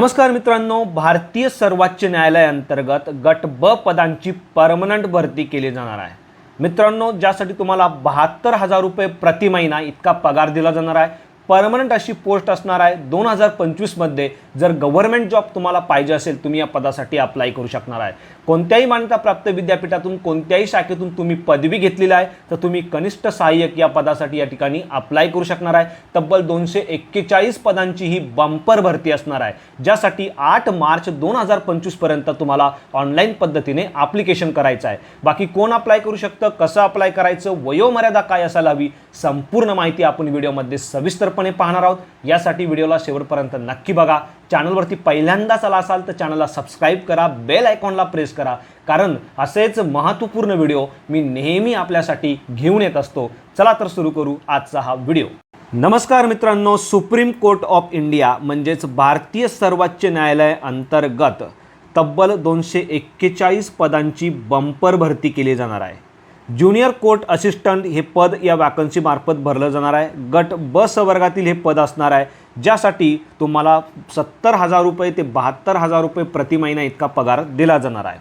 नमस्कार मित्रांनो भारतीय सर्वोच्च न्यायालयाअंतर्गत गट ब पदांची परमनंट भरती केली जाणार आहे. मित्रांनो ज्यासाठी तुम्हाला बहात्तर हजार रुपये प्रति महिना इतका पगार दिला जाणार आहे. परमनंट अशी पोस्ट असणार आहे. दोन हजार पंचवीसमध्ये जर गव्हर्नमेंट जॉब तुम्हाला पाहिजे असेल तुम्ही या पदासाठी अप्लाय करू शकणार आहे. कोणत्याही मान्यताप्राप्त विद्यापीठातून कोणत्याही शाखेतून तुम्ही पदवी घेतलेली आहे तर तुम्ही कनिष्ठ सहाय्यक या पदासाठी या ठिकाणी अप्लाय करू शकणार आहे. तब्बल दोनशे एक्केचाळीस पदांची ही बंपर भरती असणार आहे ज्यासाठी आठ मार्च दोन हजार पंचवीसपर्यंत तुम्हाला ऑनलाईन पद्धतीने अप्लिकेशन करायचं आहे. बाकी कोण अप्लाय करू शकतं कसं अप्लाय करायचं वयोमर्यादा काय असायला हवी संपूर्ण माहिती आपण व्हिडिओमध्ये सविस्तर सविस्तरपणे पाहणार आहोत. यासाठी व्हिडिओला शेवटपर्यंत नक्की बघा. चॅनलवरती पहिल्यांदाच आला असाल तर चॅनलला सबस्क्राईब करा. बेल आयकॉनला प्रेस करा. कारण असेच महत्त्वपूर्ण व्हिडिओ मी नेहमी आपल्यासाठी घेऊन येत असतो. चला तर सुरू करू आजचा हा व्हिडिओ. नमस्कार मित्रांनो. सुप्रीम कोर्ट ऑफ इंडिया म्हणजेच भारतीय सर्वोच्च न्यायालय अंतर्गत तब्बल दोनशे एक्केचाळीस पदांची बंपर भरती केली जाणार आहे. ज्युनियर कोर्ट असिस्टंट हे पद या वॅकन्सीमार्फत भरलं जाणार आहे. गट ब संवर्गातील हे पद असणार आहे. ज्यासाठी तुम्हाला सत्तर हजार रुपये ते बहात्तर हजार रुपये प्रति महिना इतका पगार दिला जाणार आहे.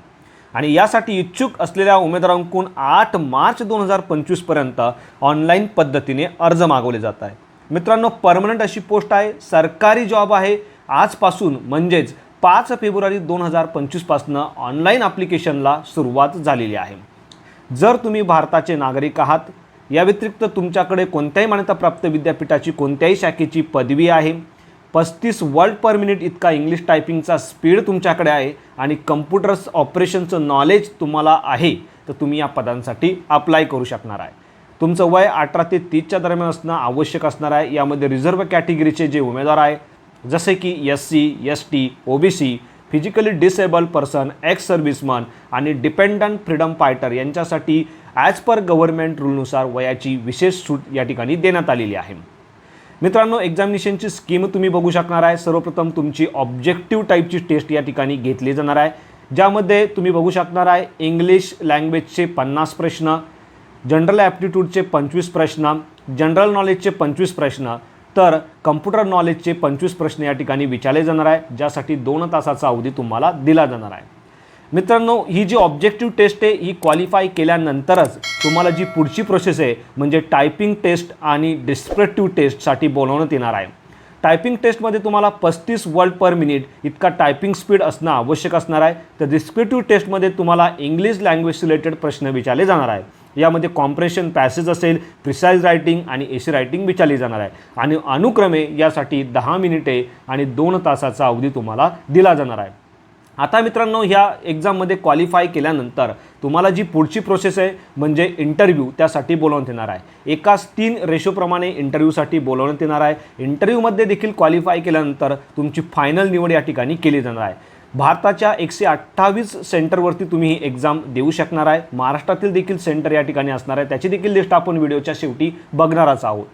आणि यासाठी इच्छुक असलेल्या उमेदवारांकडून आठ मार्च दोन हजार पंचवीसपर्यंत ऑनलाईन पद्धतीने अर्ज मागवले जात आहे मित्रांनो परमनंट अशी पोस्ट आहे. सरकारी जॉब आहे. आजपासून म्हणजेच पाच फेब्रुवारी दोन हजार पंचवीसपासनं ऑनलाईन ॲप्लिकेशनला सुरुवात झालेली आहे. जर तुम्ही भारताचे नागरिक आहात या व्यतिरिक्त तुमच्याकडे कोणत्याही मान्यताप्राप्त विद्यापीठाची कोणत्याही शाखेची पदवी आहे. पस्तीस वर्ड पर मिनिट इतका इंग्लिश टायपिंगचा स्पीड तुमच्याकडे आहे आणि कम्प्युटर्स ऑपरेशनचं नॉलेज तुम्हाला आहे तर तुम्ही या पदांसाठी अप्लाय करू शकणार आहे. तुमचं वय अठरा ते तीसच्या दरम्यान असणं आवश्यक असणार आहे. यामध्ये रिझर्व्ह कॅटेगरीचे जे उमेदवार आहे जसे की S C S T O B C physically disable person ex serviceman आणि डिपेंडंट फ्रीडम फायटर यांच्यासाठी ॲज पर गव्हर्नमेंट रूलनुसार वयाची विशेष सूट या ठिकाणी देण्यात आलेली आहे. मित्रांनो एक्झामिनेशनची स्कीम तुम्ही बघू शकणार आहे. सर्वप्रथम तुमची ऑब्जेक्टिव्ह टाईपची टेस्ट या ठिकाणी घेतली जाणार आहे. ज्यामध्ये तुम्ही बघू शकणार आहे इंग्लिश लँग्वेजचे पन्नास प्रश्न जनरल ॲप्टिट्यूडचे पंचवीस प्रश्न जनरल नॉलेजचे पंचवीस प्रश्न तर कम्प्युटर नॉलेजचे पंचवीस प्रश्न या ठिकाणी विचारले जाणार आहे ज्यासाठी दोन तासाचा अवधी तुम्हाला दिला जाणार आहे. मित्रांनो ही जी ऑब्जेक्टिव्ह टेस्ट आहे ही क्वालिफाय केल्यानंतरच तुम्हाला जी पुढची प्रोसेस आहे म्हणजे टायपिंग टेस्ट आणि डिस्क्रिप्टिव्ह टेस्टसाठी बोलवण्यात येणार आहे. टायपिंग टेस्टमध्ये तुम्हाला पस्तीस वर्ड पर मिनिट इतका टायपिंग स्पीड असणं आवश्यक असणार आहे. तर डिस्क्रिप्टिव्ह टेस्टमध्ये तुम्हाला इंग्लिश लँग्वेज रिलेटेड प्रश्न विचारले जाणार आहे. यामध्ये कॉम्प्रेशन पॅसेज असेल प्रिसाईज रायटिंग आणि एसी रायटिंग विचारली जाणार आहे. आणि अनुक्रमे यासाठी दहा मिनिटे आणि दोन तासाचा अवधी तुम्हाला दिला जाणार आहे. आता मित्रांनो ह्या एक्झाममध्ये क्वालिफाय केल्यानंतर तुम्हाला जी पुढची प्रोसेस आहे म्हणजे इंटरव्ह्यू त्यासाठी बोलावण्यात येणार आहे. एकाच तीन रेशोप्रमाणे इंटरव्ह्यूसाठी बोलावण्यात येणार आहे. इंटरव्ह्यूमध्ये देखील क्वालिफाय केल्यानंतर तुमची फायनल निवड या ठिकाणी केली जाणार आहे. भारताच्या एकशे अठ्ठावीस सेंटरवरती तुम्ही ही एक्झाम देऊ शकणार आहे. महाराष्ट्रातील देखील सेंटर या ठिकाणी असणार आहे. त्याची देखील लिस्ट आपण व्हिडिओच्या शेवटी बघणारच आहोत.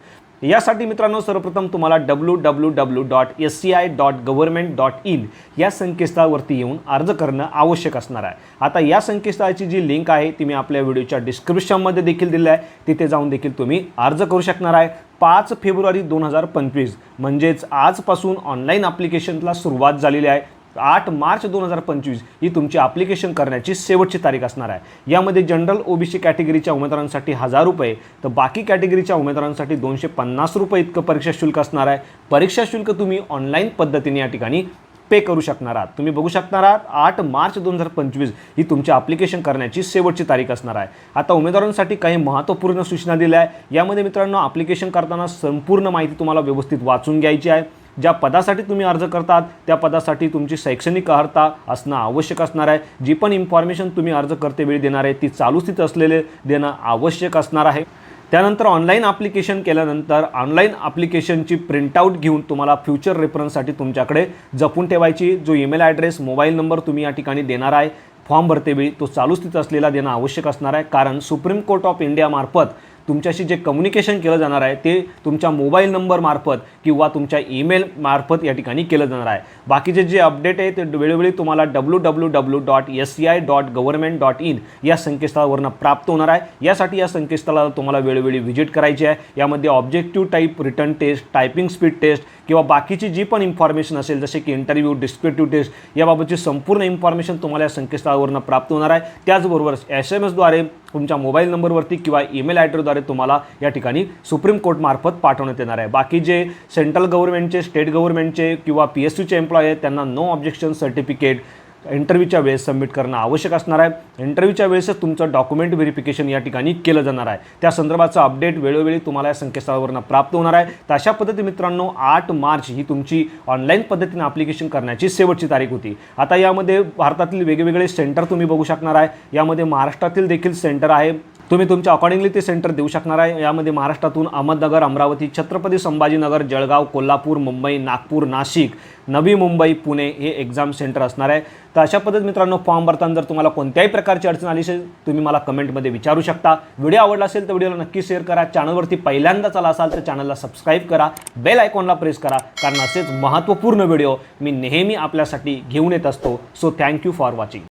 यासाठी मित्रांनो सर्वप्रथम तुम्हाला W W W dot S C I dot government dot in या संकेतस्थळावरती येऊन अर्ज करणं आवश्यक असणार आहे. आता या संकेतस्थळाची जी लिंक आहे ती मी आपल्या व्हिडिओच्या डिस्क्रिप्शनमध्ये देखील दिली आहे. तिथे जाऊन देखील तुम्ही अर्ज करू शकणार आहे. पाच फेब्रुवारी दोन हजार पंचवीस म्हणजेच आजपासून ऑनलाईन ॲप्लिकेशनला सुरुवात झालेली आहे. आठ मार्च दोन हजार पंचवीस ही तुमची ॲप्लिकेशन करण्याची शेवटची तारीख असणार आहे. यामध्ये जनरल ओबीसी कॅटेगरीच्या उमेदवारांसाठी हजार रुपये तर बाकी कॅटेगरीच्या उमेदवारांसाठी दोनशे पन्नास रुपये इतकं परीक्षा शुल्क असणार आहे. परीक्षा शुल्क तुम्ही ऑनलाईन पद्धतीने या ठिकाणी पे करू शकणार आहात. तुम्ही बघू शकणार आहात आठ मार्च दोन हजार पंचवीस ही तुमची ॲप्लिकेशन करण्याची शेवटची तारीख असणार आहे. आता उमेदवारांसाठी काही महत्त्वपूर्ण सूचना दिल्या आहे यामध्ये मित्रांनो ॲप्लिकेशन करताना संपूर्ण माहिती तुम्हाला व्यवस्थित वाचून घ्यायची आहे. ज्या पदासाठी तुम्ही अर्ज करतात त्या पदासाठी तुमची शैक्षणिक अर्हता असणं आवश्यक असणार आहे. जी पण इन्फॉर्मेशन तुम्ही अर्ज करतेवेळी देणार आहे ती चालू स्थित असलेले देणं आवश्यक असणार आहे. त्यानंतर ऑनलाईन ॲप्लिकेशन केल्यानंतर ऑनलाईन ॲप्लिकेशनची प्रिंटआउट घेऊन तुम्हाला फ्युचर रेफरन्ससाठी तुमच्याकडे जपून ठेवायची. जो ईमेल ॲड्रेस मोबाईल नंबर तुम्ही या ठिकाणी देणार आहे फॉर्म भरतेवेळी तो चालू स्थित असलेला देणं आवश्यक असणार आहे. कारण सुप्रीम कोर्ट ऑफ इंडियामार्फत तुमच्याशी जे कम्युनिकेशन केलं जाणार आहे ते तुमच्या मोबाईल नंबरमार्फत किंवा तुमच्या ईमेल मार्फत या ठिकाणी केलं जाणार आहे. बाकीचे जे अपडेट आहे ते वेळोवेळी तुम्हाला W W W dot S C I dot government dot in या संकेतस्थळावरनं प्राप्त होणार आहे. यासाठी या संकेतस्थळाला तुम्हाला वेळोवेळी व्हिजिट करायची आहे. यामध्ये objective type written test typing speed test किंवा बाकीची जी पण इन्फॉर्मेशन असेल जसे की इंटरव्ह्यू डिस्क्रिप्टिव्ह टेस्ट याबाबतची संपूर्ण इन्फॉर्मेशन तुम्हाला या संकेतस्थळावरनं प्राप्त होणार आहे. त्याचबरोबर एस एम एसद्वारे तुमच्या मोबाईल नंबरवरती किंवा ईमेल प्रकारे तुम्हाला या ठिकाणी सुप्रीम कोर्टमार्फत पाठवण्यात येणार आहे. बाकी जे सेंट्रल गव्हर्नमेंटचे स्टेट गव्हर्नमेंटचे किंवा पी एस यूचे एम्प्लॉय आहेत त्यांना नो ऑब्जेक्शन सर्टिफिकेट इंटरव्ह्यूच्या वेळेस सबमिट करणं आवश्यक असणार आहे. इंटरव्ह्यूच्या वेळेसच तुमचं डॉक्युमेंट व्हेरिफिकेशन या ठिकाणी केलं जाणार आहे. त्या संदर्भाचं अपडेट वेळोवेळी तुम्हाला या संकेतस्थळावरनं प्राप्त होणार आहे. तर अशा पद्धती मित्रांनो आठ मार्च ही तुमची ऑनलाईन पद्धतीने ॲप्लिकेशन करण्याची शेवटची तारीख होती. आता यामध्ये भारतातील वेगवेगळे सेंटर तुम्ही बघू शकणार आहे. यामध्ये महाराष्ट्रातील देखील सेंटर आहे. तुम्ही तुमच्या अकॉर्डिंगली ते सेंटर देऊ शकणार आहे. यामध्ये महाराष्ट्रातून अहमदनगर अमरावती छत्रपती संभाजीनगर जळगाव कोल्हापूर मुंबई नागपूर नाशिक नवी मुंबई पुणे हे एक्झाम सेंटर असणार आहे. तर अशा पद्धतीत मित्रांनो फॉर्म भरताना जर तुम्हाला कोणत्याही प्रकारची अडचण आली असेल तुम्ही मला कमेंटमध्ये विचारू शकता. व्हिडिओ आवडला असेल तर व्हिडिओला नक्की शेअर करा. चॅनलवरती पहिल्यांदाच आला असाल तर चॅनलला सबस्क्राईब करा. बेल आयकॉनला प्रेस करा. कारण असेच महत्त्वपूर्ण व्हिडिओ मी नेहमी आपल्यासाठी घेऊन येत असतो. So thank you for watching